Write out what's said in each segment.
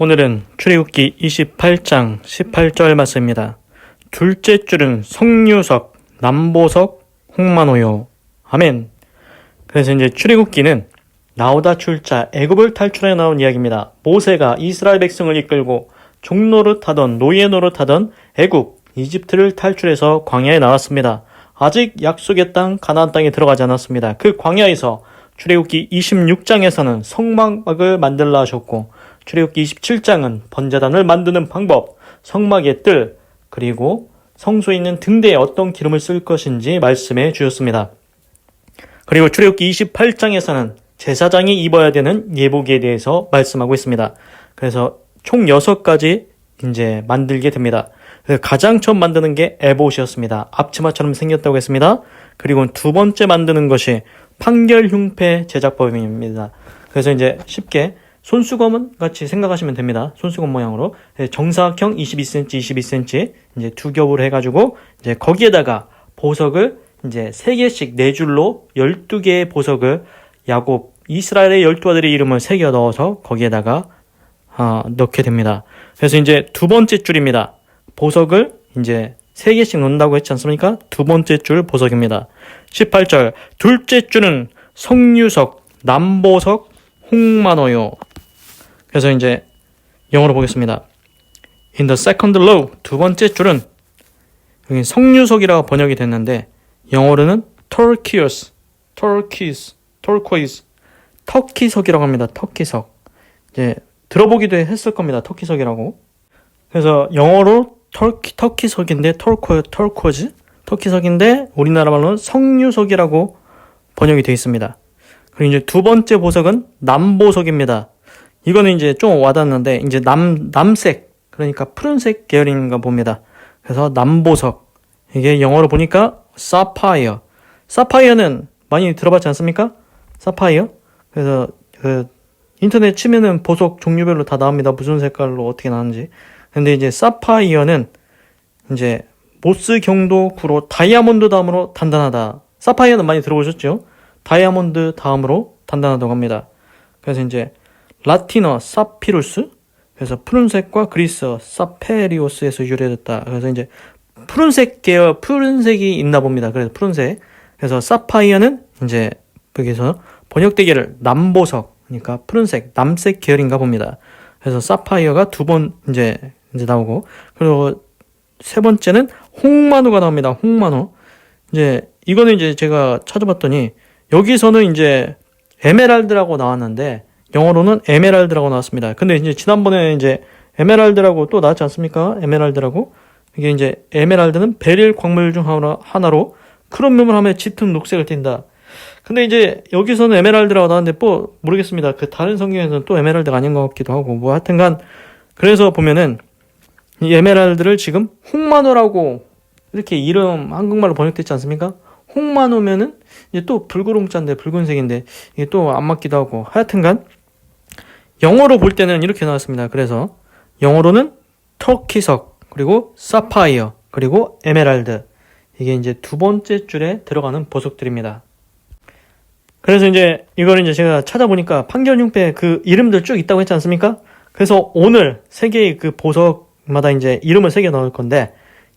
오늘은 출애굽기 28장 18절 말씀입니다. 둘째 줄은 성유석, 남보석, 홍만호요. 아멘. 그래서 이제 출애굽기는 나오다 출자 애굽을 탈출해 나온 이야기입니다. 모세가 이스라엘 백성을 이끌고 종노릇 하던 노예 노릇하던 애굽 이집트를 탈출해서 광야에 나왔습니다. 아직 약속의 땅 가나안 땅에 들어가지 않았습니다. 그 광야에서 출애굽기 26장에서는 성막을 만들라 하셨고 출애굽기 27장은 번제단을 만드는 방법, 성막의 뜰, 그리고 성소에 있는 등대에 어떤 기름을 쓸 것인지 말씀해 주셨습니다. 그리고 출애굽기 28장에서는 제사장이 입어야 되는 예복에 대해서 말씀하고 있습니다. 그래서 총 6가지 이제 만들게 됩니다. 가장 처음 만드는 게 에봇이었습니다. 앞치마처럼 생겼다고 했습니다. 그리고 두 번째 만드는 것이 판결 흉패 제작법입니다. 그래서 이제 쉽게 손수건 같이 생각하시면 됩니다. 손수건 모양으로 정사각형 22cm, 22cm 이제 두 겹으로 해가지고 이제 거기에다가 보석을 이제 세 개씩 네 줄로 12개의 보석을 야곱 이스라엘의 열두 아들의 이름을 새겨 넣어서 거기에다가 아, 넣게 됩니다. 그래서 이제 두 번째 줄입니다. 보석을 이제 세 개씩 넣는다고 했지 않습니까? 두 번째 줄 보석입니다. 18절 둘째 줄은 성유석, 남보석, 홍만호요. 그래서 이제 영어로 보겠습니다. In the second row 두 번째 줄은 여기 성유석이라고 번역이 됐는데 영어로는 turquoise, turquoise, turquoise, 터키석이라고 합니다. 터키석. 이제 들어보기도 했을 겁니다. 터키석이라고. 그래서 영어로 터키 터키석인데 털코 털코즈 터키석인데 우리나라 말로는 성유석이라고 번역이 되어 있습니다. 그리고 이제 두 번째 보석은 남보석입니다. 이거는 이제 좀 와닿는데 이제 남 남색 그러니까 푸른색 계열인가 봅니다. 그래서 남보석 이게 영어로 보니까 사파이어 사파이어는 많이 들어봤지 않습니까? 사파이어 그래서 그 인터넷 치면은 보석 종류별로 다 나옵니다. 무슨 색깔로 어떻게 나오는지. 근데 이제 사파이어는 이제 모스 경도 구로 다이아몬드 다음으로 단단하다. 사파이어는 많이 들어보셨죠? 다이아몬드 다음으로 단단하다고 합니다. 그래서 이제 라틴어 사피루스 그래서 푸른색과 그리스 사페리오스에서 유래됐다. 그래서 이제 푸른색 계열 푸른색이 있나 봅니다. 그래서 푸른색. 그래서 사파이어는 이제 여기서 번역되기를 남보석 그러니까 푸른색 남색 계열인가 봅니다. 그래서 사파이어가 두 번 이제 이제 나오고 그리고 세 번째는 홍만호가 나옵니다. 홍만호. 이제 이거는 이제 제가 찾아봤더니 여기서는 이제 에메랄드라고 나왔는데 영어로는 에메랄드라고 나왔습니다. 근데 이제 지난번에 이제 에메랄드라고 또 나왔지 않습니까? 에메랄드라고 이게 이제 에메랄드는 베릴 광물 중 하나, 하나 로 크롬륨을 하면 짙은 녹색을 띈다. 근데 이제 여기서는 에메랄드라고 나왔는데 뭐 모르겠습니다. 그 다른 성경에서는 또 에메랄드가 아닌 것 같기도 하고 뭐 하여튼간 그래서 보면은 이 에메랄드를 지금 홍만호라고 이렇게 이름 한국말로 번역됐지 않습니까? 홍만호면은 이제 또 붉은홍자인데 붉은색인데 이게 또 안 맞기도 하고 하여튼간 영어로 볼 때는 이렇게 나왔습니다. 그래서 영어로는 터키석 그리고 사파이어 그리고 에메랄드 이게 이제 두 번째 줄에 들어가는 보석들입니다. 그래서 이제 이걸 이제 제가 찾아보니까 판결융패 그 이름들 쭉 있다고 했지 않습니까? 그래서 오늘 세 개의 그 보석마다 이제 이름을 새겨 넣을 건데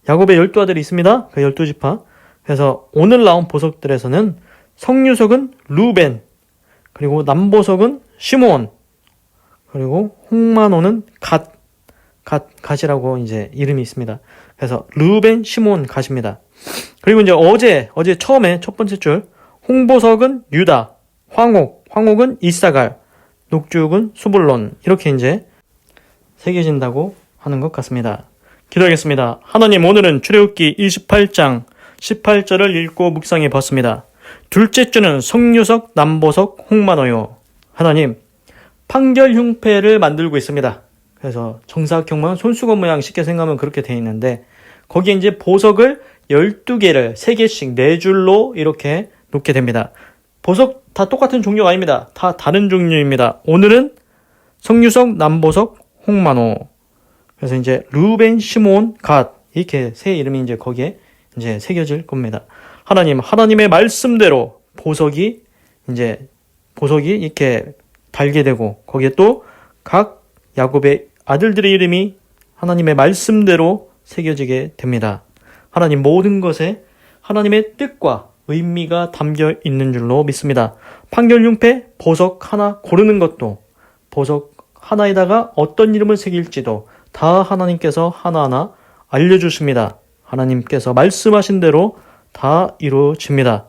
야곱의 열두 아들이 있습니다. 그 열두 지파. 그래서 오늘 나온 보석들에서는 성유석은 루벤, 그리고 남보석은 시몬, 그리고 홍만호는 갓, 갓, 갓이라고 이제 이름이 있습니다. 그래서 루벤, 시몬, 갓입니다. 그리고 이제 어제, 어제 처음에 첫 번째 줄, 홍보석은 유다, 황옥, 황옥은 이사갈, 녹죽은 수불론, 이렇게 이제 새겨진다고 하는 것 같습니다. 기도하겠습니다. 하나님 오늘은 출애굽기 28장 18절을 읽고 묵상해 봤습니다. 둘째 주는 성유석, 남보석, 홍만호요. 하나님, 판결 흉패를 만들고 있습니다. 그래서 정사각형만 손수건 모양 쉽게 생각하면 그렇게 되어 있는데 거기에 이제 보석을 12개를 3개씩 4줄로 이렇게 놓게 됩니다. 보석 다 똑같은 종류가 아닙니다. 다 다른 종류입니다. 오늘은 성유석, 남보석, 홍만호. 그래서 이제 루벤, 시몬, 갓 이렇게 세 이름이 이제 거기에 이제 새겨질 겁니다. 하나님, 하나님의 말씀대로 보석이 이제 보석이 이렇게 달게 되고 거기에 또 각 야곱의 아들들의 이름이 하나님의 말씀대로 새겨지게 됩니다. 하나님 모든 것에 하나님의 뜻과 의미가 담겨 있는 줄로 믿습니다. 판결융패 보석 하나 고르는 것도 보석 하나에다가 어떤 이름을 새길지도 다 하나님께서 하나하나 알려주십니다. 하나님께서 말씀하신 대로 다 이루어집니다.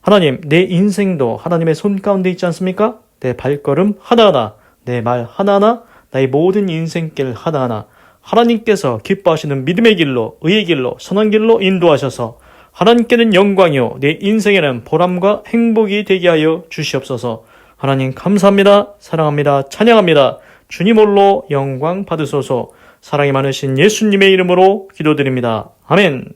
하나님, 내 인생도 하나님의 손 가운데 있지 않습니까? 내 발걸음 하나하나, 내 말 하나하나, 나의 모든 인생길 하나하나, 하나님께서 기뻐하시는 믿음의 길로, 의의 길로, 선한 길로 인도하셔서 하나님께는 영광이요, 내 인생에는 보람과 행복이 되게 하여 주시옵소서. 하나님 감사합니다. 사랑합니다. 찬양합니다. 주님 홀로 영광 받으소서. 사랑이 많으신 예수님의 이름으로 기도드립니다. 아멘.